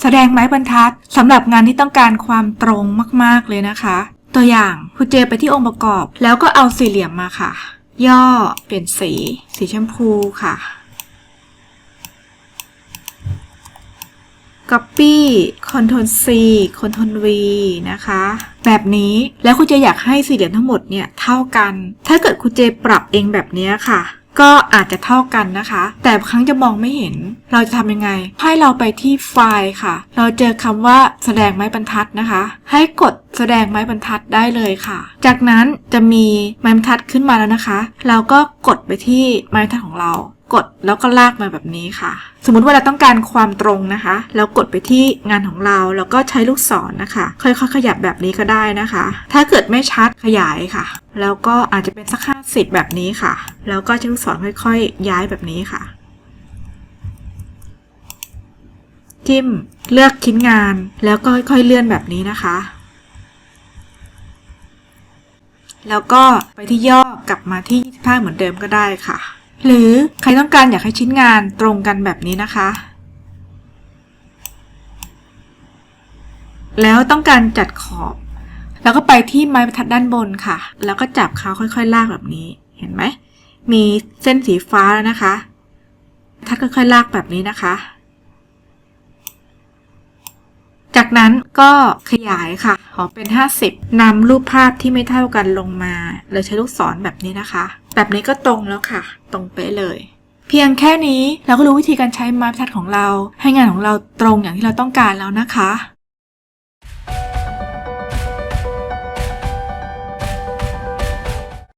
แสดงไม้บรรทัดสำหรับงานที่ต้องการความตรงมากๆเลยนะคะ ตัวอย่างคุณเจไปที่องค์ประกอบ แล้วก็เอาสี่เหลี่ยมมาค่ะ ย่อเปลี่ยนสี สีชมพูค่ะ Copy Ctrl C Ctrl V นะคะ แบบนี้แล้วคุณเจอยากให้สี่เหลี่ยมทั้งหมดเนี่ยเท่ากัน ถ้าเกิดคุณเจปรับเองแบบนี้ค่ะ ก็อาจจะเท่ากันนะคะ แต่บางครั้งจะมองไม่เห็น เราจะทำยังไง ให้เราไปที่ไฟล์ค่ะ เราเจอคำว่าแสดงไม้บรรทัดนะคะ ให้กดแสดงไม้บรรทัดได้เลยค่ะ จากนั้นจะมีไม้บรรทัดขึ้นมาแล้วนะคะ เราก็กดไปที่ไม้บรรทัดของเรา กดแล้วก็ลากมาแบบนี้ค่ะ สมมุติว่าเราต้องการความตรงนะคะ แล้วกดไปที่งานของเราแล้วก็ใช้ลูกศรนะคะ ค่อยๆ ขยับแบบนี้ก็ได้นะคะ ถ้าเกิดไม่ชัดขยายค่ะ แล้วก็อาจจะเป็นสักห้าสิบแบบนี้ค่ะ แล้วก็ใช้ลูกศรค่อยๆ ย้ายแบบนี้ค่ะ จิ้มเลือกชิ้นงานแล้วก็ค่อยๆเลื่อนแบบนี้นะคะแล้วก็ไปที่ย่อกลับมาที่ 25 เหมือนเดิมก็ได้ค่ะ หรือใครต้องการอยากให้ชิ้นงานตรงกันแบบนี้นะคะ แล้วต้องการจัดขอบ แล้วก็ไปที่ไม้บรรทัดด้านบนค่ะ แล้วก็จับเขาค่อยๆ ลากแบบนี้ เห็นไหม มีเส้นสีฟ้าแล้วนะคะ ทัดค่อยๆ ลากแบบนี้นะคะ จากนั้นก็ขยายค่ะขอเป็น 50นำรูปภาพที่ไม่เท่ากันลงมาเลยใช้ลูกศรแบบนี้นะคะ แบบนี้ก็ตรงแล้วค่ะ ตรงเป๊ะเลย เพียงแค่นี้เราก็รู้วิธีการใช้ไม้บรรทัดของเรา ให้งานของเราตรงอย่างที่เราต้องการแล้วนะคะ